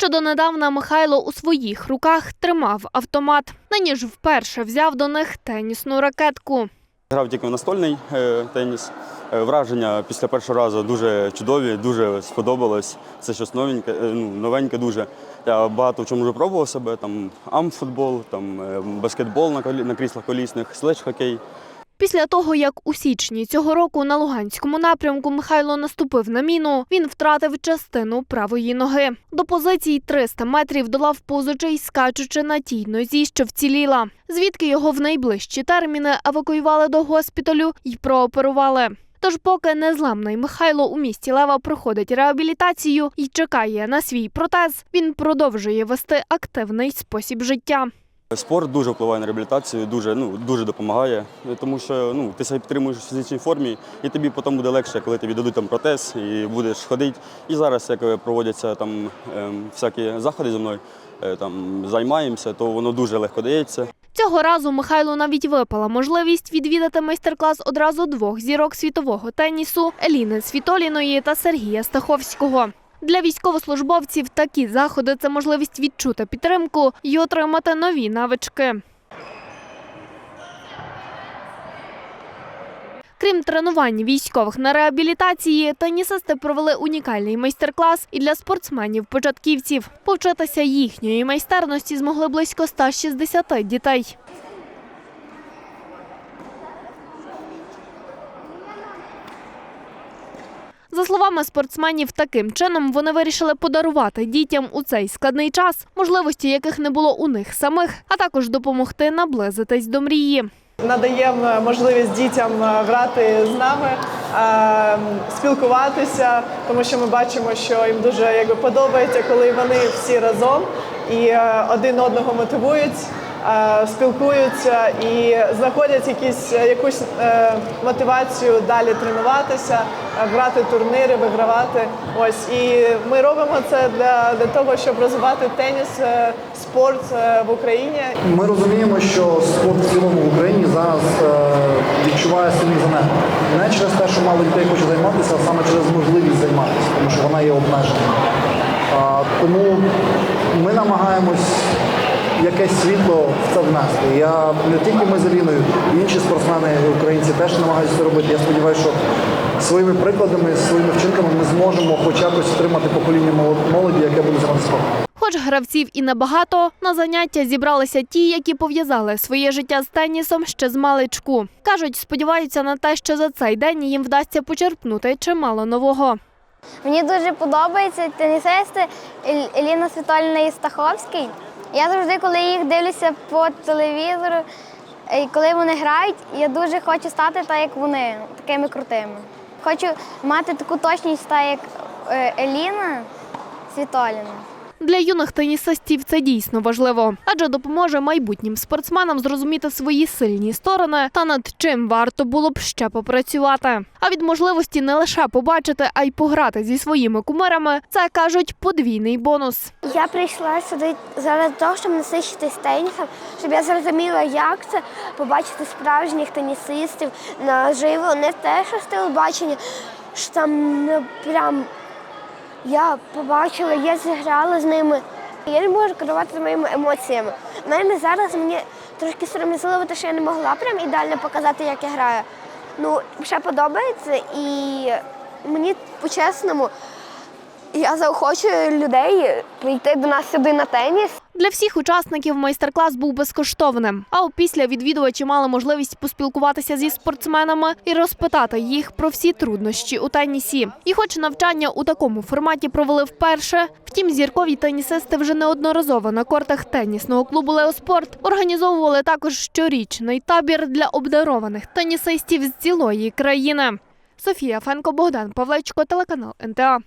Що донедавна Михайло у своїх руках тримав автомат. Нині ж вперше взяв до них тенісну ракетку. Грав тільки в настольний е, теніс. Е, Враження після першого разу дуже чудові, дуже сподобалось. Це щось новеньке, е, ну, новеньке дуже. Я багато в чому вже пробував себе, там амфутбол, там баскетбол на, кріслах колісних, следж-хокей. Після того, як у січні цього року на Луганському напрямку Михайло наступив на міну, він втратив частину правої ноги. До позицій 300 метрів долав позичий, скачучи на тій нозі, що вціліла. Звідки його в найближчі терміни евакуювали до госпіталю і прооперували. Тож, поки незламний Михайло у місті Лева проходить реабілітацію і чекає на свій протез, він продовжує вести активний спосіб життя. Спорт дуже впливає на реабілітацію, дуже, ну, дуже допомагає, тому що ну, ти себе підтримуєш в фізичній формі, і тобі потім буде легше, коли тобі дадуть там протез і будеш ходити. І зараз, як проводяться там ем, всякі заходи зі мною, е, там займаємося, то воно дуже легко дається. Цього разу Михайлу навіть випала можливість відвідати майстер-клас одразу двох зірок світового тенісу Еліни Світоліної та Сергія Стаховського. Для військовослужбовців такі заходи це можливість відчути підтримку і отримати нові навички. Крім тренувань військових на реабілітації, тенісисти провели унікальний майстер-клас і для спортсменів-початківців. Повчитися їхньої майстерності змогли близько 160 дітей. За словами спортсменів, таким чином вони вирішили подарувати дітям у цей складний час, можливості яких не було у них самих, а також допомогти наблизитись до мрії. надаємо можливість дітям е, грати з нами, е, спілкуватися, тому що ми бачимо, що їм дуже якби, подобається, коли вони всі разом і е, один одного мотивують, спілкуються і знаходять якісь, е, якусь е, мотивацію далі тренуватися, е, грати турніри, вигравати. Ось і ми робимо це для, для того, щоб розвивати теніс, е, спорт е, в Україні. Ми розуміємо, що спорт в цілому в Україні зараз е, відчуває сильний занепад. Не через те, що мало дітей хоче займатися, а саме через можливість займатися, тому що вона є обмеженою. А, тому ми намагаємось якесь світло в це внести. Я не тільки ми з Аліною, інші спортсмени українці теж намагаються це робити. Я сподіваюся, що своїми прикладами, своїми вчинками ми зможемо хоч якось втримати покоління молод- молоді, яке буде спортом. Хоч гравців і небагато, на заняття зібралися ті, які пов'язали своє життя з тенісом ще з маличку. Кажуть, сподіваються на те, що за цей день їм вдасться почерпнути чимало нового. Мені дуже подобаються тенісисти Еліна Світоліна і Стаховський. Я завжди, коли їх дивлюся по телевізору, і коли вони грають, я дуже хочу стати так, як вони, такими крутими. Хочу мати таку точність, так як е, Еліна Світоліна. Для юних тенісистів це дійсно важливо, адже допоможе майбутнім спортсменам зрозуміти свої сильні сторони та над чим варто було б ще попрацювати. А від можливості не лише побачити, а й пограти зі своїми кумирами, це кажуть подвійний бонус. Я прийшла сюди заради того, щоб насичитись тенісом, щоб я зрозуміла, як це побачити справжніх тенісистів наживо, не те, що з телебачення, що там ну, прям я побачила, я зіграла з ними. Я не можу керувати своїми емоціями. У мене зараз мені трошки сором'язливо, те, що я не могла прям ідеально показати, як я граю. Ну, ще подобається і мені по-чесному. Я заохочую людей прийти до нас сюди на теніс. Для всіх учасників майстер-клас був безкоштовним. А опісля відвідувачі мали можливість поспілкуватися зі спортсменами і розпитати їх про всі труднощі у тенісі. І хоч навчання у такому форматі провели вперше, втім зіркові тенісисти вже неодноразово на кортах тенісного клубу Леоспорт організовували також щорічний табір для обдарованих тенісистів з цілої країни. Софія Фенко, Богдан Павлечко, телеканал НТА.